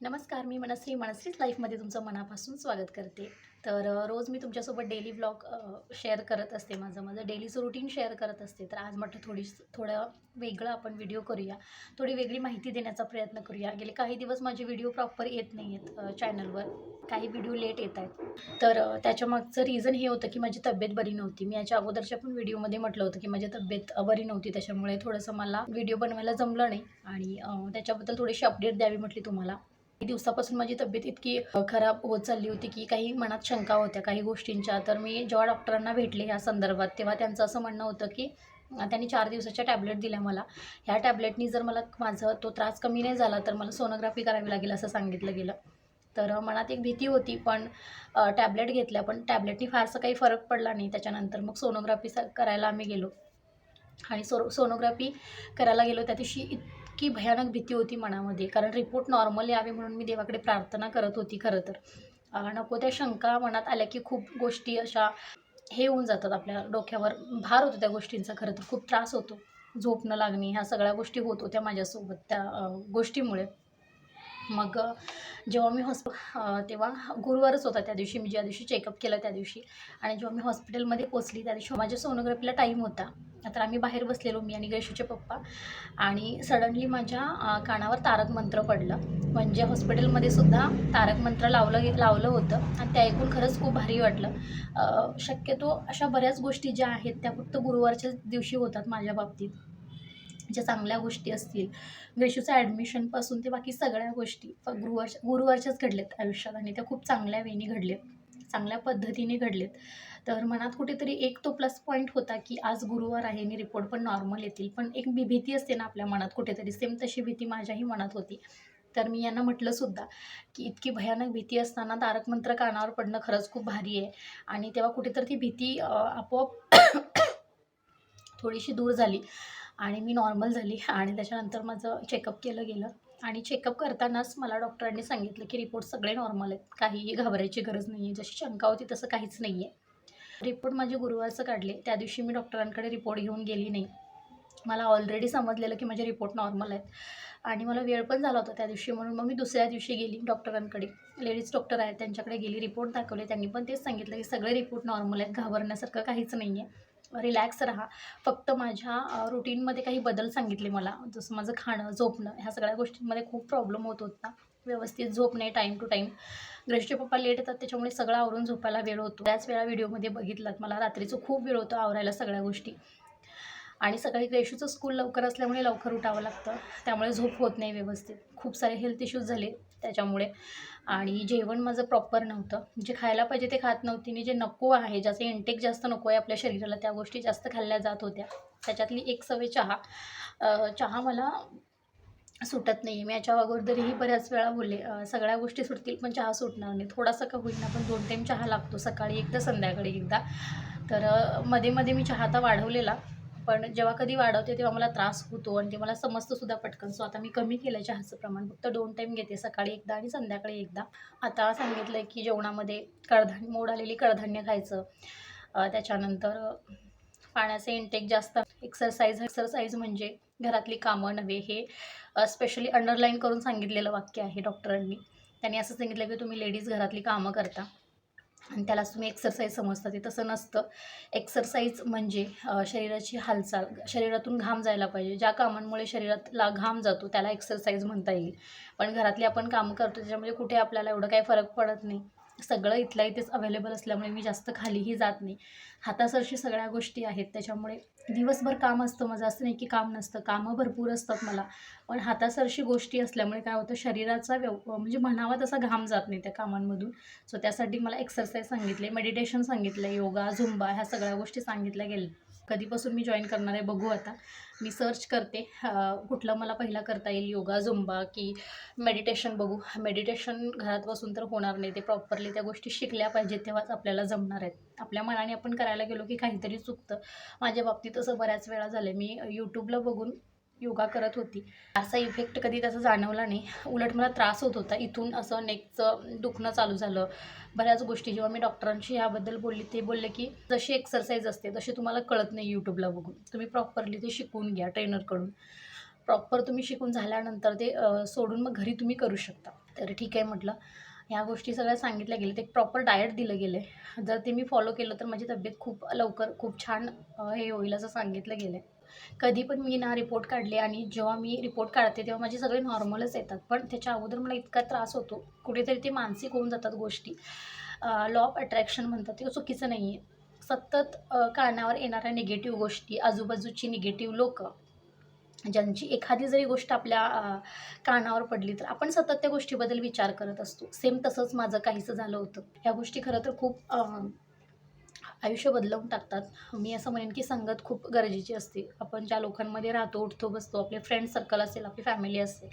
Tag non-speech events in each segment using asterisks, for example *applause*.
नमस्कार मी मनश्री. मनश्रीच लाईफमध्ये तुमचं मनापासून स्वागत करते. तर रोज मी तुमच्यासोबत डेली ब्लॉग शेअर करत असते माझं. माझं डेलीचं रुटीन शेअर करत असते. तर आज म्हटलं थोडी थोडं वेगळं आपण व्हिडिओ करूया. थोडी वेगळी माहिती देण्याचा प्रयत्न करूया. गेले काही दिवस माझे व्हिडिओ प्रॉपर येत नाही आहेत चॅनलवर. काही व्हिडिओ लेट येत आहेत. तर त्याच्या त्याच्यामागचं रिझन हे होतं की माझी तब्येत बरी नव्हती. मी याच्या अगोदरच्या पण व्हिडिओमध्ये म्हटलं होतं की माझी तब्येत बरी नव्हती. त्याच्यामुळे थोडंसं मला व्हिडिओ बनवायला जमलं नाही. आणि त्याच्याबद्दल थोडीशी अपडेट द्यावी म्हटली तुम्हाला. दिवसापासून माझी तब्येत इतकी खराब होत चालली होती की काही मनात शंका होत्या काही गोष्टींच्या. तर मी जेव्हा डॉक्टरांना भेटले या संदर्भात तेव्हा त्यांचं असं म्हणणं होतं की त्यांनी चार दिवसाच्या टॅबलेट दिल्या मला. ह्या टॅबलेटनी जर मला माझं तो त्रास कमी नाही झाला तर मला सोनोग्राफी करावी लागेल असं सांगितलं गेलं. तर मनात एक भीती होती पण टॅबलेट घेतल्या पण टॅबलेटनी फारसं काही फरक पडला नाही. त्याच्यानंतर मग सोनोग्राफी करायला आम्ही गेलो. आणि सो सोनोग्राफी करायला गेलो त्या दिवशी इतकी भयानक भीती होती मनामध्ये. कारण रिपोर्ट नॉर्मल यावे म्हणून मी देवाकडे प्रार्थना करत होती खरं तर. नको त्या शंका मनात आल्या की खूप गोष्टी अशा हे होऊन जातात आपल्या डोक्यावर. भार होतो त्या गोष्टींचा खरं तर. खूप त्रास होतो. झोप न लागणे ह्या सगळ्या गोष्टी होत होत्या माझ्यासोबत त्या गोष्टीमुळे. मग जेव्हा मी हॉस्प तेव्हा गुरुवारच होता त्या दिवशी मी ज्या दिवशी चेकअप केलं त्या दिवशी. आणि जेव्हा मी हॉस्पिटलमध्ये पोचली त्या दिवशी माझ्या सोनोग्राफीला टाईम होता. तर आम्ही बाहेर बसलेलो मी आणि गैशूचे पप्पा. आणि सडनली माझ्या कानावर तारक मंत्र पडलं. म्हणजे हॉस्पिटलमध्ये सुद्धा तारक मंत्र लावलं गे लावलं होतं. आणि ते ऐकून खरंच खूप भारी वाटलं. शक्यतो अशा बऱ्याच गोष्टी ज्या आहेत त्या फक्त गुरुवारच्याच दिवशी होतात माझ्या बाबतीत. ज्या चांगल्या गोष्टी असतील. वेशूचं ॲडमिशनपासून ते बाकी सगळ्या गोष्टी गुरुवारच्या गुरुवार गुरुवारच्याच घडल्यात आयुष्यात आणि त्या खूप चांगल्या वेनी घडल्यात चांगल्या पद्धतीने घडलेत. तर मनात कुठेतरी एक तो प्लस पॉईंट होता की आज गुरुवार आहे आणि रिपोर्ट पण नॉर्मल येतील. पण एक भी भीती असते ना आपल्या मनात कुठेतरी. सेम तशी भीती माझ्याही मनात होती. तर मी यांना म्हटलं सुद्धा की इतकी भयानक भीती असताना तारक मंत्र कानावर पडणं खरंच खूप भारी आहे. आणि तेव्हा कुठेतरी ती भीती आपोआप *coughs* थोडीशी दूर झाली. आणि मी नॉर्मल झाली. आणि त्याच्यानंतर माझं चेकअप केलं गेलं. आणि चेकअप करतानाच मला डॉक्टरांनी सांगितलं की रिपोर्ट सगळे नॉर्मल आहेत. काहीही घाबरायची गरज नाही आहे जशी शंका होती तसं काहीच नाही आहे रिपोर्ट माझे गुरुवारचं काढले. त्या दिवशी मी डॉक्टरांकडे रिपोर्ट घेऊन गेली नाही. मला ऑलरेडी समजलेलं की माझे रिपोर्ट नॉर्मल आहेत. आणि मला वेळ पण झाला होता त्या दिवशी म्हणून मग मी दुसऱ्या दिवशी गेली डॉक्टरांकडे लेडीज डॉक्टर आहेत त्यांच्याकडे गेली. रिपोर्ट दाखवले. त्यांनी पण तेच सांगितलं की सगळे रिपोर्ट नॉर्मल आहेत. घाबरण्यासारखं काहीच नाही आहे रिलॅक्स राहा. फक्त माझ्या रुटीनमध्ये काही बदल सांगितले मला. जसं माझं खाणं झोपणं ह्या सगळ्या गोष्टींमध्ये खूप प्रॉब्लेम होत होता. व्यवस्थित झोप नाही टाईम टू टाईम ग्रेशचे पप्पा लेट येतात त्याच्यामुळे सगळं आवरून झोपायला वेळ होतो. त्याच वेळा व्हिडिओमध्ये बघितलात मला रात्रीचं खूप वेळ होतो आवरायला सगळ्या गोष्टी. आणि सकाळी रेशूचं स्कूल लवकर असल्यामुळे लवकर उठावं लागतं. त्यामुळे झोप होत नाही व्यवस्थित. खूप सारे हेल्थ इश्यूज झाले त्याच्यामुळे. आणि जेवण माझं प्रॉपर नव्हतं. जे खायला पाहिजे ते खात नव्हती. आणि जे नको आहे ज्याचं इंटेक जास्त नको आहे आपल्या शरीराला त्या गोष्टी जास्त खाल्ल्या जात होत्या. त्याच्यातली एक सवय चहा. चहा मला सुटत नाही मी याच्या अगोदरही बऱ्याच वेळा बोलले सगळ्या गोष्टी सुटतील पण चहा सुटणार नाही. थोडासा का होईना पण दोन टाईम चहा लागतो सकाळी एकदा संध्याकाळी एकदा. तर मध्ये मध्ये मी चहा आता वाढवलेला. पण जेव्हा कधी वाढवते तेव्हा मला त्रास होतो आणि ते मला समजतं सुद्धा पटकन. सो आता मी कमी केलं चहाचं प्रमाण फक्त दोन टाईम घेते सकाळी एकदा आणि संध्याकाळी एकदा. आता सांगितलं आहे की जेवणामध्ये कडधान्य मोड आलेली कडधान्य खायचं. त्याच्यानंतर पाण्याचे इंटेक जास्त. एक्सरसाइज एक्सरसाइज म्हणजे घरातली कामं नव्हे हे. स्पेशली अंडरलाईन करून सांगितलेलं वाक्य आहे डॉक्टरांनी त्यांनी असं सांगितलं की तुम्ही लेडीज घरातली कामं करता. आणि त्यालाच तुम्ही एक्सरसाइज समजता ते तसं नसतं. एक्सरसाइज म्हणजे शरीराची हालचाल शरीरातून घाम जायला पाहिजे. ज्या कामांमुळे शरीरातला घाम जातो त्याला एक्सरसाइज म्हणता येईल. पण घरातली आपण कामं करतो त्याच्यामध्ये कुठे आपल्याला एवढं काही फरक पडत नाही. सगळं इथल्या इथेच अवेलेबल असल्यामुळे मी जास्त खालीही जात नाही. हातासरशी सगळ्या गोष्टी आहेत त्याच्यामुळे दिवसभर काम असतं माझं. असं नाही की काम नसतं कामं भरपूर असतात मला. पण हातासरशी गोष्टी असल्यामुळे काय होतं शरीराचा व्यव म्हणजे म्हणावा तसा घाम जात नाही त्या कामांमधून. सो त्यासाठी मला एक्सरसाइज सांगितले मेडिटेशन सांगितलं योगा झुंबा ह्या सगळ्या गोष्टी सांगितल्या गेल्या. कधीपासून मी जॉईन करणार आहे बघू आता. मी सर्च करते. कुठला कुठलं मला पहिला करता येईल? योगा झुंबा की मेडिटेशन बघू. मेडिटेशन घरात बसून तर होणार नाही. ते प्रॉपरली त्या गोष्टी शिकल्या पाहिजेत तेव्हाच आपल्याला जमणार आहेत. आपल्या मनाने आपण करायला गेलो की काहीतरी चुकतं. माझ्या बाबतीत असं बऱ्याच वेळा झालं मी यूट्यूबला बघून योगा करत होती. असा इफेक्ट कधी त्याचा जाणवला नाही. उलट मला त्रास होत होता. इथून असं नेकचं दुखणं चालू झालं. बऱ्याच गोष्टी जेव्हा मी डॉक्टरांशी ह्याबद्दल बोलली ते बोलले की जशी एक्सरसाइज असते तशी तुम्हाला कळत नाही यूट्यूबला बघून. तुम्ही प्रॉपरली ते शिकून घ्या ट्रेनरकडून प्रॉपर तुम्ही शिकून झाल्यानंतर ते सोडून मग घरी तुम्ही करू शकता. तर ठीक आहे म्हटलं. ह्या गोष्टी सगळ्या सांगितल्या गेल्या. ते प्रॉपर डाएट दिलं गेलं आहे जर ते मी फॉलो केलं तर माझी तब्येत खूप लवकर खूप छान हे होईल असं सांगितलं गेलं आहे कधी पण मी ना रिपोर्ट काढले आणि जेव्हा मी रिपोर्ट काढते तेव्हा माझे सगळे नॉर्मलच येतात. पण त्याच्या अगोदर मला इतका त्रास होतो. कुठेतरी ते मानसिक होऊन जातात गोष्टी. लॉ ऑफ अट्रॅक्शन म्हणतात ते चुकीचं नाही आहे सतत कानावर येणाऱ्या निगेटिव्ह गोष्टी आजूबाजूची निगेटिव्ह लोक ज्यांची एखादी जरी गोष्ट आपल्या कानावर पडली तर आपण सतत त्या गोष्टीबद्दल विचार करत असतो. सेम तसंच माझं काहीसं झालं होतं. ह्या गोष्टी खरं तर खूप आयुष्य बदलवून टाकतात. मी असं म्हणेन की संगत खूप गरजेची असते. आपण ज्या लोकांमध्ये राहतो उठतो बसतो आपले फ्रेंड सर्कल असेल आपली फॅमिली असेल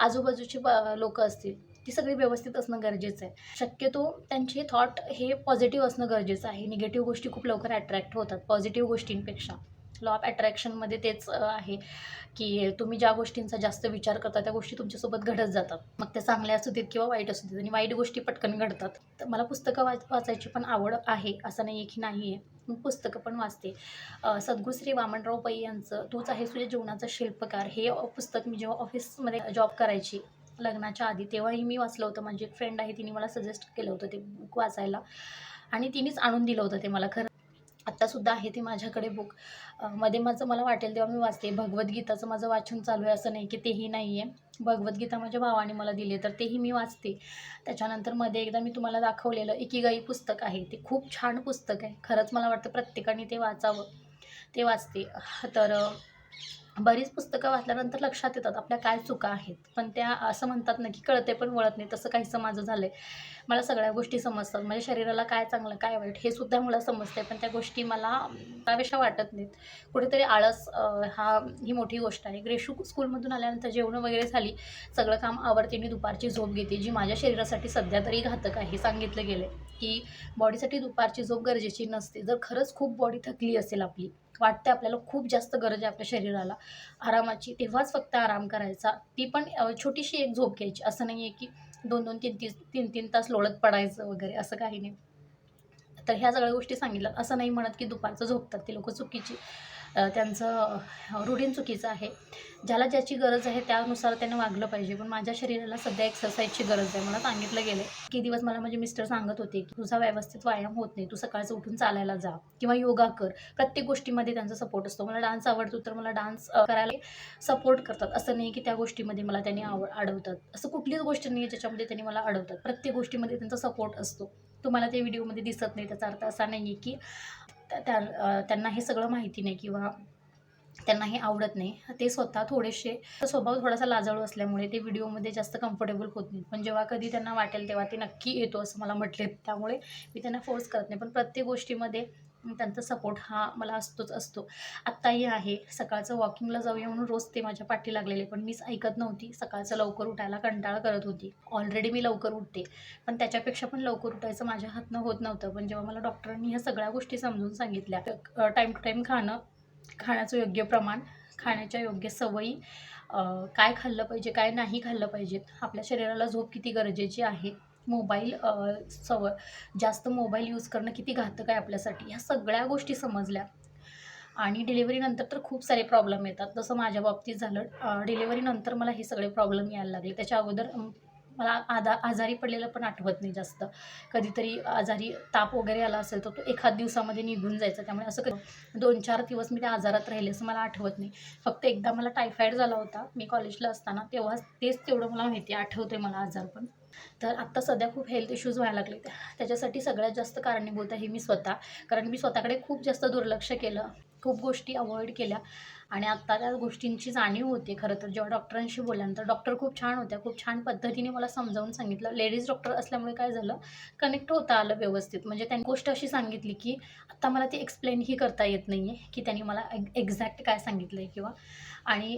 आजूबाजूची लोक असतील ती सगळी व्यवस्थित असणं गरजेचं आहे. शक्यतो त्यांचे थॉट हे पॉझिटिव्ह असणं गरजेचं आहे. निगेटिव्ह गोष्टी खूप लवकर अट्रॅक्ट होतात पॉझिटिव्ह गोष्टींपेक्षा. लॉ ऑफ अट्रॅक्शनमध्ये तेच आहे की तुम्ही ज्या गोष्टींचा जास्त विचार करता त्या गोष्टी तुमच्यासोबत घडत जातात. मग त्या चांगल्या असू देत किंवा वाईट असू देत आणि वाईट गोष्टी पटकन घडतात. तर मला पुस्तकं वाच वाचायची पण आवड आहे असं नाही आहे की नाही आहे मी पुस्तकं पण वाचते. सद्गुश्री सद्गुरू श्री वामनराव पै यांचं तूच आहे तुझ्या जीवनाचा शिल्पकार हे पुस्तक मी जेव्हा ऑफिसमध्ये जॉब करायची लग्नाच्या आधी तेव्हाही मी वाचलं होतं. माझी एक फ्रेंड आहे तिने मला सजेस्ट केलं होतं ते बुक वाचायला. आणि तिनेच आणून दिलं होतं ते मला खरं आत्तासुद्धा आहे ते माझ्याकडे बुकमध्ये माझं मला वाटेल तेव्हा मी वाचते. भगवद्गीताचं माझं वाचन चालू आहे. असं नाही की तेही नाही आहे भगवद्गीता माझ्या भावाने मला दिली आहे तर तेही मी वाचते. त्याच्यानंतरमध्ये एकदा मी तुम्हाला दाखवलेलं इकिगाई पुस्तक आहे. ते खूप छान पुस्तक आहे. खरंच मला वाटतं प्रत्येकाने ते वाचावं. ते वाचते. तर बरीच पुस्तकं वाचल्यानंतर लक्षात येतात आपल्या काय चुका आहेत. पण त्या असं म्हणतात ना की कळते पण वळत नाही. तसं काहीसं माझं झालं आहे मला सगळ्या गोष्टी समजतात. माझ्या शरीराला काय चांगलं काय वाईट हे सुद्धा मला समजते पण त्या गोष्टी मला कराव्याशा वाटत नाहीत. कुठेतरी आळस हा ही मोठी गोष्ट आहे. ग्रेशू स्कूलमधून आल्यानंतर जेवणं वगैरे झाली. सगळं काम आवडते मी दुपारची झोप घेते. जी माझ्या शरीरासाठी सध्या तरी घातक आहे सांगितलं गेलं आहे की बॉडीसाठी दुपारची झोप गरजेची नसते. जर खरंच खूप बॉडी थकली असेल आपली वाटते आपल्याला खूप जास्त गरज आहे आपल्या शरीराला. आरामाची तेव्हाच फक्त आराम करायचा. ती पण छोटीशी एक झोप घ्यायची. असं नाही आहे की दोन दोन तीन तीन तीन तीन तास लोळत पडायचं वगैरे असं काही नाही. तर ह्या सगळ्या गोष्टी सांगितल्या असं नाही म्हणत की दुपारचं झोपतात ते लोक चुकीची. त्यांचं रुटीन चुकीचं आहे. ज्याला ज्याची गरज आहे त्यानुसार त्यांनी वागलं पाहिजे. पण माझ्या शरीराला सध्या एक्सरसाइजची गरज आहे. मला सांगितलं गेलं आहे की दिवस मला माझे मिस्टर सांगत होते की तुझा व्यवस्थित व्यायाम होत नाही. तू सकाळचं उठून चालायला जा किंवा योगा कर. प्रत्येक गोष्टीमध्ये त्यांचा सपोर्ट असतो. मला डान्स आवडतो तर मला डान्स करायला सपोर्ट करतात. असं नाही की त्या गोष्टीमध्ये मला त्यांनी आवड अडवतात असं कुठलीच गोष्ट नाही आहे ज्याच्यामध्ये त्यांनी मला अडवतात प्रत्येक गोष्टीमध्ये त्यांचा सपोर्ट असतो. तुम्हाला ते व्हिडिओमध्ये दिसत नाही. त्याचा अर्थ असा नाही आहे की त्या त्या- त्यांना हे सगळं माहिती नाही किंवा त्यांना हे आवडत नाही. ते स्वतः थोडेसे स्वभाव थोडासा लाजाळू असल्यामुळे ते व्हिडिओमध्ये जास्त कम्फर्टेबल होत नाही पण जेव्हा कधी त्यांना वाटेल तेव्हा ते नक्की येतो असं मला म्हटले त्यामुळे मी त्यांना फोर्स करत नाही. पण प्रत्येक गोष्टीमध्ये त्यांचा सपोर्ट हा मला असतोच असतो. आत्ताही आहे. सकाळचं वॉकिंगला जाऊया म्हणून रोज ते माझ्या पाठी लागलेले पण मीच ऐकत नव्हती. सकाळचं लवकर उठायला कंटाळा करत होती. ऑलरेडी मी लवकर उठते. पण त्याच्यापेक्षा पण लवकर उठायचं माझ्या हातनं होत नव्हतं. पण जेव्हा मला डॉक्टरांनी ह्या सगळ्या गोष्टी समजून सांगितल्या टाईम टू टाईम खाणं खाण्याचं योग्य प्रमाण खाण्याच्या योग्य सवयी काय खाल्लं पाहिजे काय नाही खाल्लं पाहिजे आपल्या शरीराला झोप किती गरजेची आहे मोबाईल सव सवय जास्त मोबाईल यूज करणं किती घातक आहे आपल्यासाठी ह्या सगळ्या गोष्टी समजल्या. आणि डिलिव्हरीनंतर तर खूप सारे प्रॉब्लेम येतात. जसं माझ्या बाबतीत झालं डिलिव्हरीनंतर मला हे सगळे प्रॉब्लेम यायला लागले. त्याच्या अगोदर मला आधा आजारी पडलेलं पण आठवत नाही जास्त. कधीतरी आजारी ताप वगैरे आला असेल तर तो एखाद दिवसामध्ये निघून जायचा. त्यामुळे असं कधी दोन चार दिवस मी त्या आजारात राहिले असं मला आठवत नाही. फक्त एकदा मला टायफॉईड झाला होता. मी कॉलेजला असताना तेव्हा तेच तेवढं मला माहिती आहे. आठवते मला आजार पण. तर आत्ता सध्या खूप हेल्थ इश्यूज व्हायला लागले त्याच्यासाठी सगळ्यात जास्त कारणीभूत आहे मी स्वतः. कारण मी स्वतःकडे खूप जास्त दुर्लक्ष केलं. खूप गोष्टी अवॉइड केल्या. आणि आत्ता त्या गोष्टींची जाणीव होते. खरं तर जेव्हा डॉक्टरांशी बोलल्यानंतर डॉक्टर खूप छान होत्या खूप छान पद्धतीने मला समजावून सांगितलं. लेडीज डॉक्टर असल्यामुळे काय झालं कनेक्ट होता आलं व्यवस्थित. म्हणजे त्यांनी गोष्ट अशी सांगितली की आत्ता मला ती एक्सप्लेनही करता येत नाही आहे की त्यांनी मला एक्झॅक्ट काय सांगितलं आहे किंवा आणि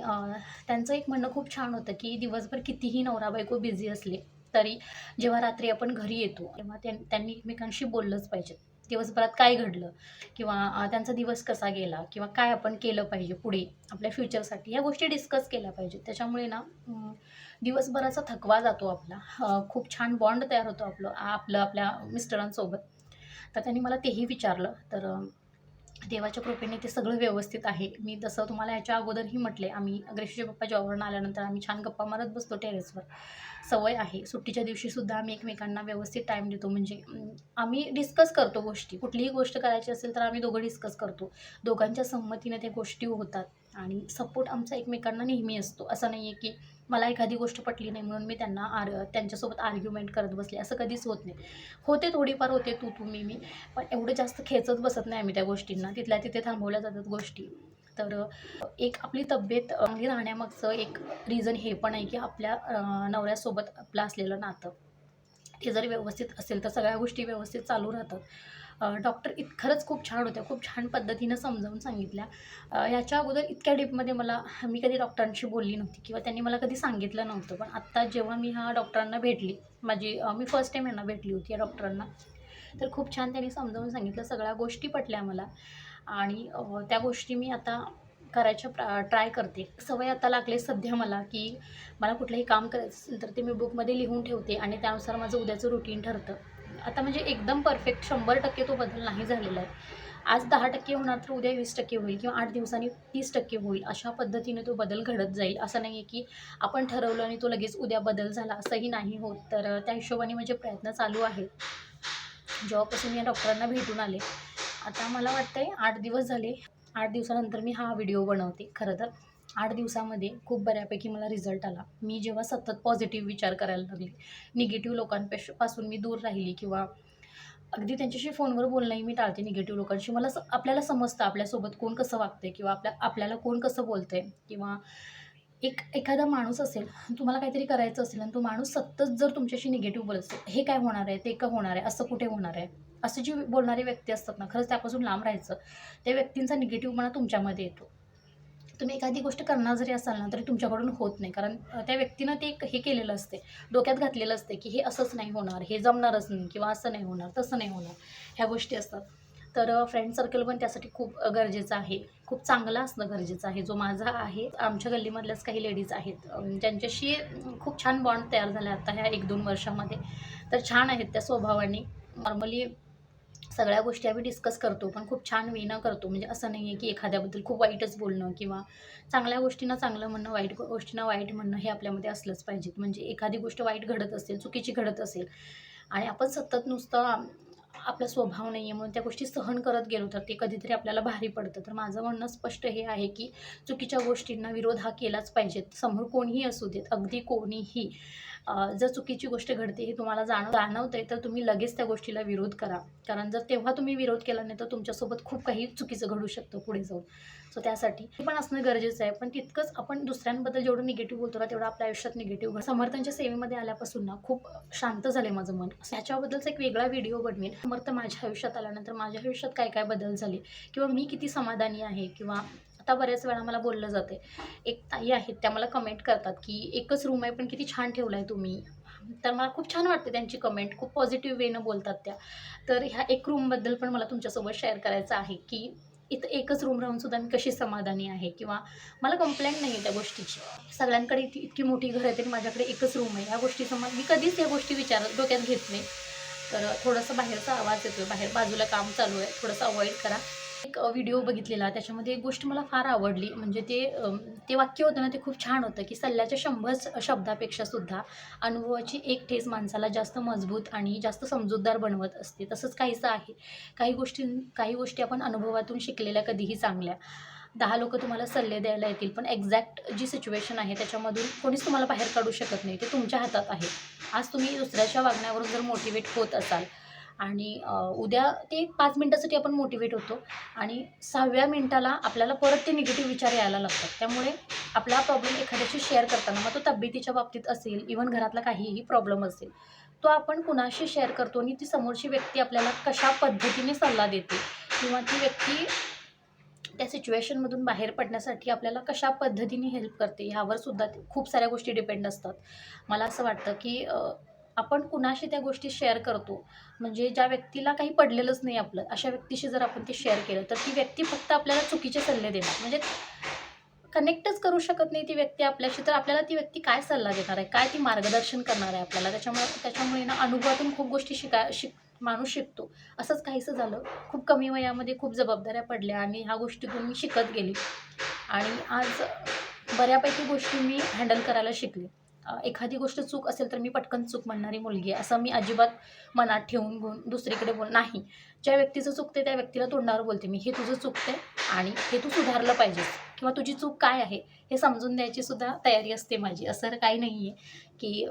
त्यांचं एक म्हणणं खूप छान होतं की दिवसभर कितीही नवरा बायको बिझी असले तरी जेव्हा रात्री आपण घरी येतो तेव्हा त्यां- त्यांनी एकमेकांशी बोललंच पाहिजे. दिवसभरात काय घडलं किंवा त्यांचा दिवस कसा गेला किंवा काय आपण केलं पाहिजे पुढे आपल्या फ्युचरसाठी या गोष्टी डिस्कस केल्या पाहिजेत. त्याच्यामुळे ना दिवसभराचा थकवा जातो आपला. खूप छान बॉन्ड तयार होतो आपलं आपलं आपल्या मिस्टरांसोबत. तर त्यांनी मला तेही विचारलं. तर देवाच्या कृपेने ते सगळं व्यवस्थित आहे. मी तसं तुम्हाला याच्या अगोदरही म्हटले आम्ही अग्रेशीचे पप्पा जॉबवरून आल्यानंतर आम्ही छान गप्पा मारत बसतो टेरेसवर. सवय आहे. सुट्टीच्या दिवशीसुद्धा आम्ही एकमेकांना व्यवस्थित टाईम देतो. म्हणजे आम्ही डिस्कस करतो गोष्टी. कुठलीही गोष्ट करायची असेल तर आम्ही दोघं डिस्कस करतो. दोघांच्या संमतीने त्या गोष्टी होतात. आणि सपोर्ट आमचा एकमेकांना नेहमी असतो. असं नाही आहे की मला एखादी गोष्ट पटली नाही म्हणून मी त्यांना आर त्यांच्यासोबत आर्ग्युमेंट करत बसले. असं कधीच होत नाही. होते थोडीफार होते तू तू मी मी. पण एवढं जास्त खेचत बसत नाही आम्ही त्या गोष्टींना. तिथल्या तिथे थांबवल्या जातात गोष्टी. तर एक आपली तब्येत चांगली राहण्यामागचं एक रिझन हे पण आहे की आपल्या नवऱ्यासोबत आपलं असलेलं नातं ते जर व्यवस्थित असेल तर सगळ्या गोष्टी व्यवस्थित चालू राहतात. डॉक्टर इत खरंच खूप छान होत्या खूप छान पद्धतीनं समजावून सांगितल्या. याच्या अगोदर इतक्या डीपमध्ये मला मी कधी डॉक्टरांशी बोलली नव्हती किंवा त्यांनी मला कधी सांगितलं नव्हतं पण आत्ता जेव्हा मी ह्या डॉक्टरांना भेटली माझी मी फर्स्ट टाईम यांना भेटली होती या डॉक्टरांना तर खूप छान त्यांनी समजावून सांगितलं सगळ्या गोष्टी पटल्या मला. आणि त्या गोष्टी मी आता करायच्या प्रा ट्राय करते. सवय आता लागले सध्या मला की मला कुठलंही काम करायचं असेल तर ते मी बुकमध्ये लिहून ठेवते आणि त्यानुसार माझं उद्याचं रुटीन ठरतं. आता म्हणजे एकदम परफेक्ट शंभर टक्के तो बदल नाही झालेला आहे. आज दहा टक्के होणार तर उद्या वीस टक्के होईल किंवा आठ दिवसांनी तीस टक्के होईल. अशा पद्धतीने तो बदल घडत जाईल. असं नाही आहे की आपण ठरवलं आणि तो लगेच उद्या बदल झाला असंही नाही होत. तर त्या हिशोबाने म्हणजे प्रयत्न चालू आहेत. जेव्हापासून मी या डॉक्टरांना भेटून आले आता मला वाटतंय आठ दिवस झाले. आठ दिवसानंतर मी हा व्हिडिओ बनवते. खरं तर आठ दिवसामध्ये खूप बऱ्यापैकी मला रिझल्ट आला. मी जेव्हा सतत पॉझिटिव्ह विचार करायला लागले निगेटिव्ह लोकांपेक्षा पासून मी दूर राहिली किंवा अगदी त्यांच्याशी फोनवर बोलणंही मी टाळते निगेटिव्ह लोकांशी. मला स आपल्याला समजतं आपल्यासोबत कोण कसं वागतंय किंवा आपल्या आपल्याला कोण कसं बोलतंय किंवा एक एखादा माणूस असेल तुम्हाला काहीतरी करायचं असेल आणि तो माणूस सतत जर तुमच्याशी निगेटिव्ह बोलत असेल हे काय होणार आहे ते का होणार आहे असं कुठे होणार आहे? असं जी बोलणारी व्यक्ती असतात ना खरंच त्यापासून लांब राहायचं त्या व्यक्तींचा निगेटिव्हपणा तुमच्यामध्ये येतो. तुम्ही एखादी गोष्ट करणार जरी असाल ना तरी तुमच्याकडून होत नाही. कारण त्या व्यक्तीनं ते एक हे केलेलं असते. डोक्यात घातलेलं असते की हे असंच नाही होणार हे जमणारच नाही किंवा असं नाही होणार तसं नाही होणार. ह्या गोष्टी असतात. तर फ्रेंड सर्कल पण त्यासाठी खूप गरजेचं आहे. खूप चांगलं असणं गरजेचं आहे. जो माझा आहे आमच्या गल्लीमधल्याच काही लेडीज आहेत. ज्यांच्याशी खूप छान बॉन्ड तयार झाला आता ह्या एक दोन वर्षामध्ये. तर छान आहेत त्या स्वभावाने. नॉर्मली सगळ्या गोष्टी आम्ही डिस्कस करतो पण खूप छान वेनं करतो. म्हणजे असं नाही आहे की एखाद्याबद्दल खूप वाईटच बोलणं किंवा चांगल्या गोष्टींना चांगलं म्हणणं वाईट गोष्टींना वाईट म्हणणं हे आपल्यामध्ये असलंच पाहिजे म्हणजे एखादी गोष्ट वाईट घडत असेल चुकीची घडत असेल आणि आपण सतत नुसतं आपला स्वभाव नाही आहे म्हणून त्या गोष्टी सहन करत गेलो तर ते कधीतरी आपल्याला भारी पडतं. तर माझं म्हणणं स्पष्ट हे आहे की चुकीच्या गोष्टींना विरोध हा केलाच पाहिजेत. समोर कोणीही असू देत अगदी कोणीही. जर चुकीची गोष्ट घडते हे तुम्हाला जाणव जाणवतंय तर तुम्ही लगेच त्या गोष्टीला विरोध करा. कारण जर तेव्हा तुम्ही विरोध केला नाही तर तुमच्यासोबत खूप काही चुकीचं घडू शकतं पुढे जाऊन. सो त्यासाठी हे पण असणं गरजेचं आहे. पण तितकंच आपण दुसऱ्यांबद्दल जेवढं निगेटिव्ह बोलतो ना तेवढं आपल्या आयुष्यात निगेटिव्ह समर्थांच्या सेवेमध्ये आल्यापासून ना खूप शांत झाले माझं मन. याच्याबद्दलच एक वेगळा व्हिडिओ बनवेन. समर्थ माझ्या आयुष्यात आल्यानंतर माझ्या आयुष्यात काय काय बदल झाले? किंवा मी किती समाधानी आहे? किंवा आता बऱ्याच वेळा मला बोललं जाते एक ताई आहेत त्या मला कमेंट करतात की एकच रूम आहे पण किती छान ठेवला आहे तुम्ही. तर मला खूप छान वाटते त्यांची कमेंट खूप पॉझिटिव्ह वेनं बोलतात त्या. तर ह्या एक रूमबद्दल पण मला तुमच्यासोबत शेअर करायचं आहे की इथं एकच रूम राहून सुद्धा मी कशी समाधानी आहे? किंवा मला कंप्लेंट नाही आहे त्या गोष्टीची. सगळ्यांकडे इतकी इतकी मोठी घर आहे तरी माझ्याकडे एकच रूम आहे. या गोष्टीचं मला मी कधीच या गोष्टी विचार डोक्यात घेत नाही. तर थोडंसं बाहेरचा आवाज येतो बाहेर बाजूला काम चालू आहे. थोडंसं अवॉइड करा. एक व्हिडिओ बघितलेला. त्याच्यामध्ये एक गोष्ट मला फार आवडली. म्हणजे ते ते वाक्य होतं ना ते खूप छान होतं की सल्ल्याच्या शंभर शब्दापेक्षा सुद्धा अनुभवाची एक ठेस माणसाला जास्त मजबूत आणि जास्त समजूतदार बनवत असते. तसंच काहीसं आहे. काही गोष्टी काही गोष्टी आपण अनुभवातून शिकलेल्या कधीही चांगल्या. दहा लोक तुम्हाला सल्ले द्यायला येतील पण एक्झॅक्ट जी सिच्युएशन आहे त्याच्यामधून कोणीच तुम्हाला बाहेर काढू शकत नाही. ते तुमच्या हातात आहे. आज तुम्ही दुसऱ्याच्या वागण्यावरून जर मोटिवेट होत असाल आणि उद्या ते एक पाच मिनटासाठी आपण मोटिवेट होतो आणि सहाव्या मिनिटाला आपल्याला परत ते निगेटिव्ह विचार यायला लागतात. त्यामुळे आपला प्रॉब्लेम एखाद्याशी शेअर करताना मग तो तब्येतीच्या बाबतीत असेल इव्हन घरातला काहीही प्रॉब्लेम असेल तो आपण कुणाशी शेअर करतो आणि ती समोरची व्यक्ती आपल्याला कशा पद्धतीने सल्ला देते किंवा ती व्यक्ती त्या सिच्युएशनमधून बाहेर पडण्यासाठी आपल्याला कशा पद्धतीने हेल्प करते ह्यावर सुद्धा खूप साऱ्या गोष्टी डिपेंड असतात. मला असं वाटतं की आपण कुणाशी त्या गोष्टी शेअर करतो? म्हणजे ज्या व्यक्तीला काही पडलेलंच नाही आपलं अशा व्यक्तीशी जर आपण ते शेअर केलं तर ती व्यक्ती फक्त आपल्याला चुकीचे सल्ले देणार. म्हणजे कनेक्टच करू शकत नाही ती व्यक्ती आपल्याशी तर आपल्याला ती व्यक्ती काय सल्ला देणार आहे? काय ती मार्गदर्शन करणार आहे आपल्याला? त्याच्यामुळे त्याच्यामुळे ना अनुभवातून खूप गोष्टी शिका शिक माणूस शिकतो. असंच काहीसं झालं. खूप कमी वयामध्ये खूप जबाबदाऱ्या पडल्या आणि ह्या गोष्टीतून मी शिकत गेली. आणि आज बऱ्यापैकी गोष्टी मी हँडल करायला शिकले. एखादी गोष्ट चूक असेल तर मी पटकन चूक म्हणणारी मुलगी आहे. असं मी अजिबात मनात ठेवून घेऊन दुसरीकडे बोल नाही. ज्या व्यक्तीचं चुकते त्या व्यक्तीला तोंडावर बोलते. मी हे तुझं चुकते आणि हे तू सुधारलं पाहिजेस. किंवा तुझी चूक काय आहे हे समजून द्यायची सुद्धा तयारी असते माझी. असं काही नाही आहे की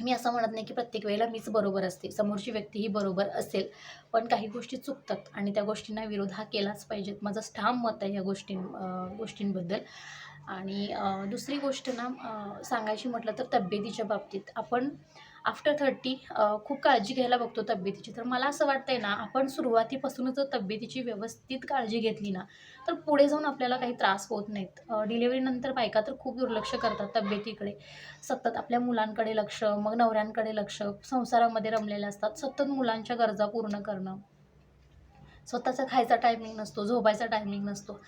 मी असं म्हणत नाही की प्रत्येक वेळेला मीच बरोबर असते. समोरची व्यक्ती ही बरोबर असेल. पण काही गोष्टी चुकतात आणि त्या गोष्टींना विरोध हा केलाच पाहिजेत. माझं ठाम मत आहे या गोष्टीं गोष्टींबद्दल. आणि दुसरी गोष्ट ना सांगायची म्हटलं तर तब्येतीच्या बाबतीत. आपण आफ्टर थर्टी खूप काळजी घ्यायला बघतो तब्येतीची. तर मला असं वाटतंय ना आपण सुरुवातीपासूनच जर तब्येतीची व्यवस्थित काळजी घेतली ना तर पुढे जाऊन आपल्याला काही त्रास होत नाहीत. डिलिव्हरीनंतर बायका तर खूप दुर्लक्ष करतात तब्येतीकडे. सतत आपल्या मुलांकडे लक्ष मग नवऱ्यांकडे लक्ष संसारामध्ये रमलेल्या असतात. सतत मुलांच्या गरजा पूर्ण करणं. स्वतःचा खायचा टायमिंग नसतो झोपायचा टायमिंग नसतो.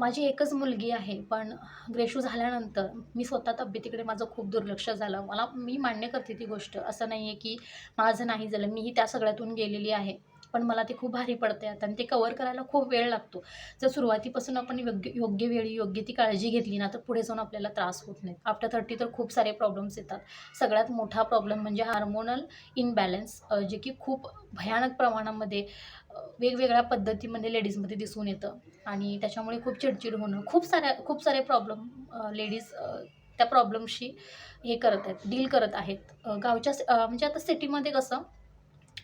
माझी एकच मुलगी आहे पण ग्रेशू झाल्यानंतर मी स्वतः तब्येतीकडे माझं खूप दुर्लक्ष झालं. मला मी मान्य करते ती गोष्ट. असं नाही आहे की माझं नाही झालं. मीही त्या सगळ्यातून गेलेली आहे. पण मला ते खूप भारी पडते आता आणि ते कवर करायला खूप वेळ लागतो. जर सुरुवातीपासून आपण योग्य योग्य वेळी योग्य ती काळजी घेतली ना तर पुढे जाऊन आपल्याला त्रास होत नाही आफ्टर थर्टी तर खूप सारे प्रॉब्लेम्स येतात. सगळ्यात मोठा प्रॉब्लेम म्हणजे हार्मोनल इनबॅलन्स जे की खूप भयानक प्रमाणामध्ये वेगवेगळ्या पद्धतीमध्ये लेडीजमध्ये दिसून येतं. आणि त्याच्यामुळे खूप चिडचिड होणं खूप साऱ्या खूप सारे प्रॉब्लेम लेडीज त्या प्रॉब्लेमशी हे करत आहेत डील करत आहेत. गावच्या म्हणजे आता सिटीमध्ये कसं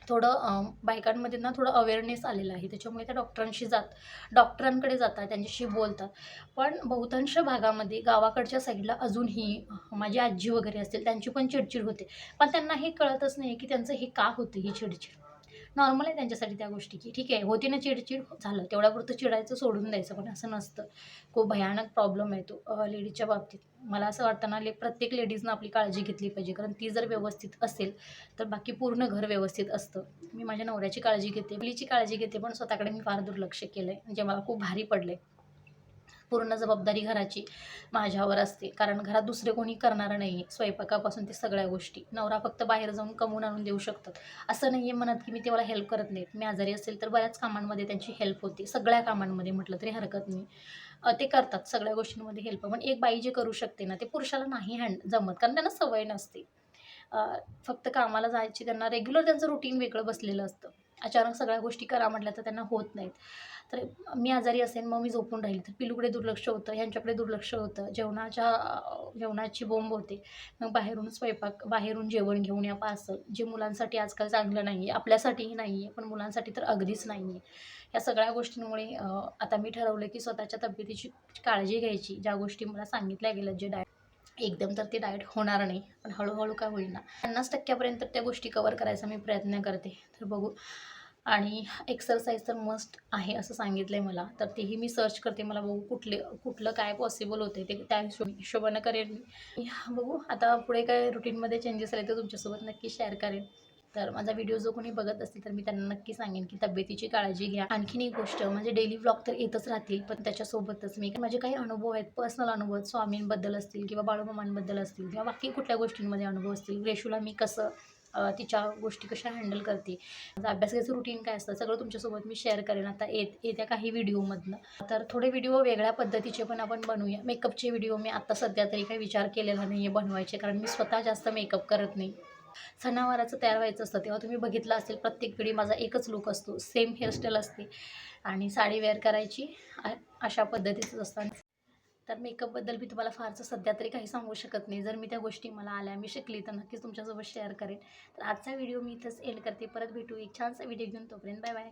थोडं बायकांमध्ये ना थोडं अवेअरनेस आलेलं आहे. त्याच्यामुळे त्या डॉक्टरांशी जात डॉक्टरांकडे जातात त्यांच्याशी बोलतात. पण बहुतांश भागामध्ये गावाकडच्या साईडला अजूनही माझी आजी वगैरे असतील त्यांची पण चिडचिड होते. पण त्यांना हे कळतच नाही की त्यांचं हे का होते ही चिडचिड? नॉर्मल आहे त्यांच्यासाठी त्या गोष्टी की ठीक आहे होती ना चिडचिड झालं. तेवढ्यापुरतं चिडायचं सोडून द्यायचं पण असं नसतं. खूप भयानक प्रॉब्लेम आहे तो लेडीजच्या बाबतीत. मला असं वाटतं ना ले प्रत्येक लेडीजनं आपली काळजी घेतली पाहिजे. कारण ती जर व्यवस्थित असेल तर बाकी पूर्ण घर व्यवस्थित असतं. मी माझ्या नवऱ्याची काळजी घेते मुलीची काळजी घेते पण स्वतःकडे मी फार दुर्लक्ष केलं आहे म्हणजे मला खूप भारी पडलं आहे पूर्ण जबाबदारी घराची माझ्यावर असते. कारण घरात दुसरे कोणी करणारं नाही. आहे स्वयंपाकापासून ते सगळ्या गोष्टी. नवरा फक्त बाहेर जाऊन कमवून आणून देऊ शकतात. असं नाही आहे म्हणत की मी ते मला हेल्प करत नाहीत. मी आजारी असेल तर बऱ्याच कामांमध्ये त्यांची हेल्प होते. सगळ्या कामांमध्ये म्हटलं तरी हरकत नाही. ते करतात सगळ्या गोष्टींमध्ये हेल्प पण एक बाई जे करू शकते ना ते पुरुषाला नाही हँड जमत. कारण त्यांना सवय नसते. फक्त कामाला जायची त्यांना रेग्युलर त्यांचं रुटीन वेगळं बसलेलं असतं. अचानक सगळ्या गोष्टी करा म्हटल्या तर त्यांना होत नाहीत. तर मी आजारी असेन मग मी झोपून राहील. तर पिलूकडे दुर्लक्ष होतं ह्यांच्याकडे दुर्लक्ष होतं. जेवणाच्या जेवणाची बोंब होते. मग बाहेरून स्वयंपाक बाहेरून जेवण घेऊन या पासं जे मुलांसाठी आजकाल चांगलं नाही आहे आपल्यासाठीही नाही आहे पण मुलांसाठी तर अगदीच नाही आहे या सगळ्या गोष्टींमुळे आता मी ठरवलं की स्वतःच्या तब्येतीची काळजी घ्यायची ज्या गोष्टी मला सांगितल्या गेल्या जे डायट एकदम तर ते डाएट होणार नाही पण हळूहळू काय होईना. पन्नास टक्क्यापर्यंत त्या गोष्टी कवर करायचा मी प्रयत्न करते. तर बघू. आणि एक्सरसाइज तर मस्ट आहे असं सांगितलं आहे मला. तर तेही मी सर्च करते. मला बघू कुठले कुठलं काय पॉसिबल होते ते त्या हिशोब हिशोबानं करेन मी. बघू. आता पुढे काय रुटीनमध्ये चेंजेस आले तर तुमच्यासोबत नक्की शेअर करेन. तर माझा व्हिडिओ जो कोणी बघत असतील तर मी त्यांना नक्की सांगेन की तब्येतीची काळजी घ्या. आणखीन एक गोष्ट म्हणजे डेली व्लॉग तर येतच राहतील पण त्याच्यासोबतच मी माझे काही अनुभव आहेत पर्सनल अनुभव आहेत स्वामींबद्दल असतील किंवा बाळूमामांबद्दल असतील किंवा बाकी कुठल्या गोष्टींमध्ये अनुभव असतील रेशूला मी कसं तिच्या गोष्टी कशा हँडल करते माझं अभ्यासाचं रुटीन काय असतं सगळं तुमच्यासोबत मी शेअर करेन आता येत येत्या काही व्हिडिओमधनं तर थोडे व्हिडिओ वेगळ्या पद्धतीचे पण आपण बनवूया. मेकअपचे व्हिडिओ मी आत्ता सध्या तरी काही विचार केलेला नाही आहे बनवायचे कारण मी स्वतः जास्त मेकअप करत नाही. सणावाराचं तयार व्हायचं असतं. तेव्हा तुम्ही बघितलं असेल प्रत्येक वेळी माझा एकच लुक असतो. सेम हेअरस्टाईल असते. आणि साडी वेअर करायची अशा पद्धतीचंच असतं. तर मेकअपबद्दल मी तुम्हाला फारसं सध्या तरी काही सांगू शकत नाही. जर मी त्या गोष्टी मला आल्या मी शिकली तर नक्कीच तुमच्यासोबत शेअर करेन. तर आजचा व्हिडिओ मी इथंच एंड करते. परत भेटू एक छानसा व्हिडिओ घेऊन. तोपर्यंत बाय बाय